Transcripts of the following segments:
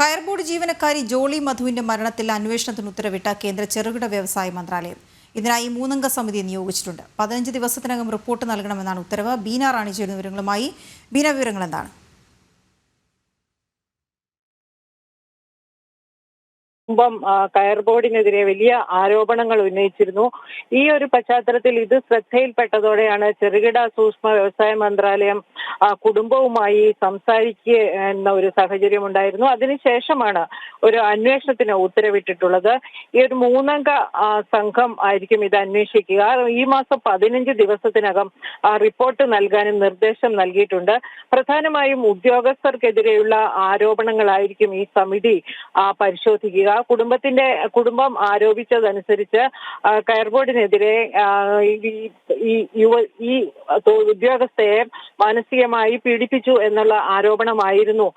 Fire board ജീവനക്കാരി Jolly മധുവിന്റെ മരണത്തിൽ അന്വേഷണത്തിന് ഉത്തരവിട്ട കേന്ദ്ര ചെറുകിട വ്യവസായ മന്ത്രാലയം. ഇതിനായി മൂന്നംഗ സമിതി നിയോഗിച്ചിട്ടുണ്ട്. പതിനഞ്ച് ദിവസത്തിനകം റിപ്പോർട്ട് നൽകണമെന്നാണ് ഉത്തരവ്. ബീന റാണി ചേരുന്ന വിവരങ്ങളുമായി ബീന വിവരങ്ങൾ എന്താണ്? കുടുംബം കയർ ബോർഡിനെതിരെ വലിയ ആരോപണങ്ങൾ ഉന്നയിച്ചിരുന്നു. ഈ ഒരു പശ്ചാത്തലത്തിൽ ഇത് ശ്രദ്ധയിൽപ്പെട്ടതോടെയാണ് ചെറുകിട സൂക്ഷ്മ വ്യവസായ മന്ത്രാലയം കുടുംബവുമായി സംസാരിക്കുക എന്ന ഒരു സാഹചര്യം ഉണ്ടായിരുന്നു. അതിനുശേഷമാണ് ഒരു അന്വേഷണത്തിന് ഉത്തരവിട്ടിട്ടുള്ളത്. ഈ ഒരു മൂന്നംഗ സംഘം ആയിരിക്കും ഇത് അന്വേഷിക്കുക. ഈ മാസം പതിനഞ്ച് ദിവസത്തിനകം റിപ്പോർട്ട് നൽകാനും നിർദ്ദേശം നൽകിയിട്ടുണ്ട്. പ്രധാനമായും ഉദ്യോഗസ്ഥർക്കെതിരെയുള്ള ആരോപണങ്ങളായിരിക്കും ഈ സമിതി ആ, കുടുംബത്തിന്റെ കുടുംബം ആരോപിച്ചതനുസരിച്ച് കയർ ബോർഡിനെതിരെ ഈ- ഉദ്യോഗസ്ഥയെ മാനസികമായി പീഡിപ്പിച്ചു എന്നുള്ള ആരോപണമായിരുന്നു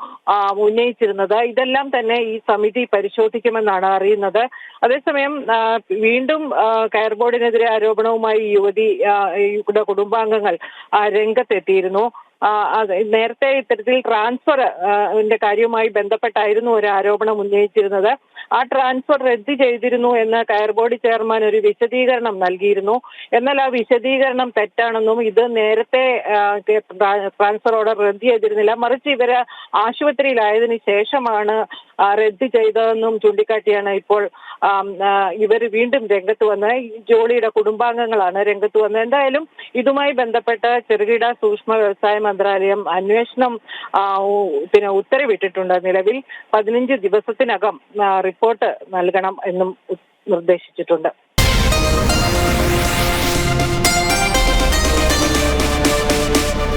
ഉന്നയിച്ചിരുന്നത്. ഇതെല്ലാം തന്നെ ഈ സമിതി പരിശോധിക്കുമെന്നാണ് അറിയുന്നത്. അതേസമയം വീണ്ടും കയർ ബോർഡിനെതിരെ ആരോപണവുമായി ഈ യുവതി യുടെ കുടുംബാംഗങ്ങൾ രംഗത്തെത്തിയിരുന്നു. നേരത്തെ ഇത്തരത്തിൽ ട്രാൻസ്ഫർ കാര്യവുമായി ബന്ധപ്പെട്ടായിരുന്നു ഒരു ആരോപണം ഉന്നയിച്ചിരുന്നത്. ആ ട്രാൻസ്ഫർ റദ്ദ് ചെയ്തിരുന്നു എന്ന് കയർ ബോർഡ് ചെയർമാൻ ഒരു വിശദീകരണം നൽകിയിരുന്നു. എന്നാൽ ആ വിശദീകരണം തെറ്റാണെന്നും ഇത് നേരത്തെ ട്രാൻസ്ഫർ ഓർഡർ റദ്ദ് ചെയ്തിരുന്നില്ല. മറിച്ച് ഇവർ ആശുപത്രിയിലായതിനു ശേഷമാണ് റദ്ദ് ചെയ്തതെന്നും ചൂണ്ടിക്കാട്ടിയാണ് ഇപ്പോൾ ഇവർ വീണ്ടും രംഗത്ത് വന്ന് ജോളിയുടെ കുടുംബാംഗങ്ങളാണ് രംഗത്ത് വന്നത്. എന്തായാലും ഇതുമായി ബന്ധപ്പെട്ട് ചെറുകിട സൂക്ഷ്മ വ്യവസായ മന്ത്രാലയം അന്വേഷണം പിന്നെ ഉത്തരവിട്ടിട്ടുണ്ട്. നിലവിൽ പതിനഞ്ച് ദിവസത്തിനകം റിപ്പോർട്ട് നൽകണം എന്നും നിർദ്ദേശിച്ചിട്ടുണ്ട്.